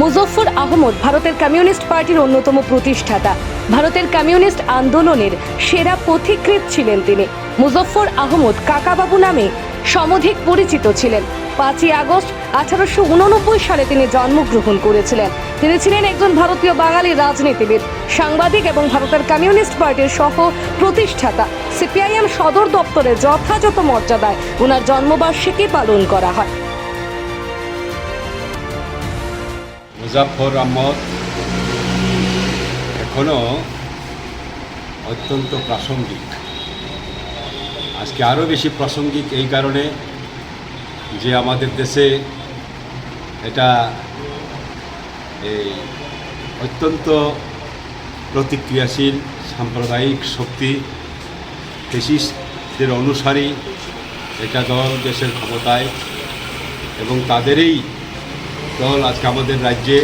মুজফ্ফর আহমদ ভারতের কমিউনিস্ট পার্টির অন্যতম প্রতিষ্ঠাতা। ভারতের কমিউনিস্ট আন্দোলনের সেরা পথিকৃৎ ছিলেন তিনি। মুজফ্ফর আহমদ কাকাবাবু নামে সমধিক পরিচিত ছিলেন। পাঁচই আগস্ট আঠারোশো উননব্বই সালে তিনি জন্মগ্রহণ করেছিলেন। তিনি ছিলেন একজন ভারতীয় বাঙালি রাজনীতিবিদ, সাংবাদিক এবং ভারতের কমিউনিস্ট পার্টির সহ প্রতিষ্ঠাতা সিপিআইএম সদর দপ্তরে যথাযথ মর্যাদায় ওনার জন্মবার্ষিকী পালন করা হয়। মুজাফর আহমদ এখনও অত্যন্ত প্রাসঙ্গিক। আজকে আরও বেশি প্রাসঙ্গিক এই কারণে যে আমাদের দেশে এটা এই অত্যন্ত প্রতিক্রিয়াশীল, সাম্প্রদায়িক শক্তি ফেসিস্টদের অনুসারী এটা দল দেশের ক্ষমতায় এবং তাদেরই দল আজকে আমাদের রাজ্যে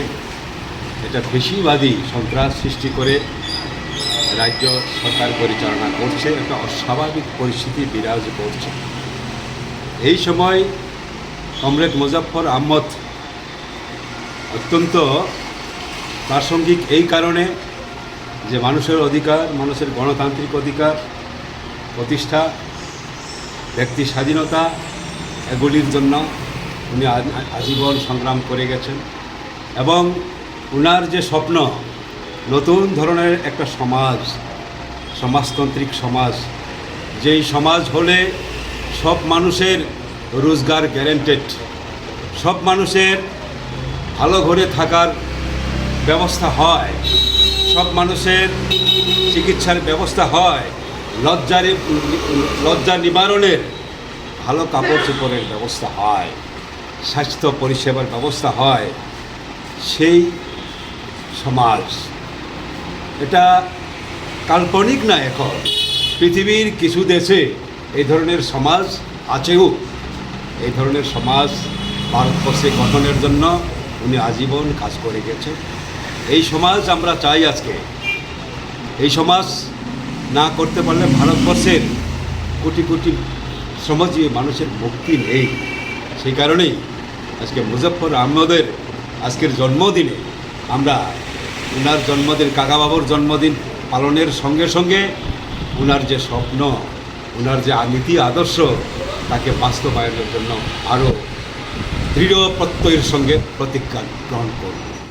এটা বেশিবাদী সন্ত্রাস সৃষ্টি করে রাজ্য সরকার পরিচালনা করছে, একটা অস্বাভাবিক পরিস্থিতি বিরাজ করছে। এই সময় কমরেড মুজাফর আহমদ অত্যন্ত প্রাসঙ্গিক এই কারণে যে মানুষের অধিকার, মানুষের গণতান্ত্রিক অধিকার, প্রতিষ্ঠা, ব্যক্তি স্বাধীনতা, এগুলির জন্য উনি আজীবন সংগ্রাম করে গেছেন। এবং উনার যে স্বপ্ন, নতুন ধরনের একটা সমাজ, সমাজতান্ত্রিক সমাজ, যেই সমাজ হলে সব মানুষের রোজগার গ্যারেন্টেড সব মানুষের ভালো ঘরে থাকার ব্যবস্থা হয়, সব মানুষের চিকিৎসার ব্যবস্থা হয়, লজ্জার লজ্জা নিবারণের ভালো কাপড় চোপড়ের ব্যবস্থা হয়। স্বাস্থ্য পরিষেবার ব্যবস্থা হয়, সেই সমাজ। এটা কাল্পনিক না এখন। পৃথিবীর কিছু দেশে এই ধরনের সমাজ আছেও। এই ধরনের সমাজ ভারতবর্ষে গঠনের জন্য উনি আজীবন কাজ করে গেছেন। এই সমাজ আমরা চাই আজকে। এই সমাজ না করতে পারলে ভারতবর্ষের কোটি কোটি শ্রমজীবী মানুষের মুক্তি নেই। সেই কারণেই আজকে মুজফর আহমদের আজকের জন্মদিনে আমরা ওনার জন্মদিন, কাকাবাবুর জন্মদিন পালনের সঙ্গে সঙ্গে ওনার যে স্বপ্ন ওনার যে নীতি আদর্শ, তাকে বাস্তবায়নের জন্য আরও দৃঢ় প্রত্যয়ের সঙ্গে প্রতিজ্ঞা গ্রহণ করব।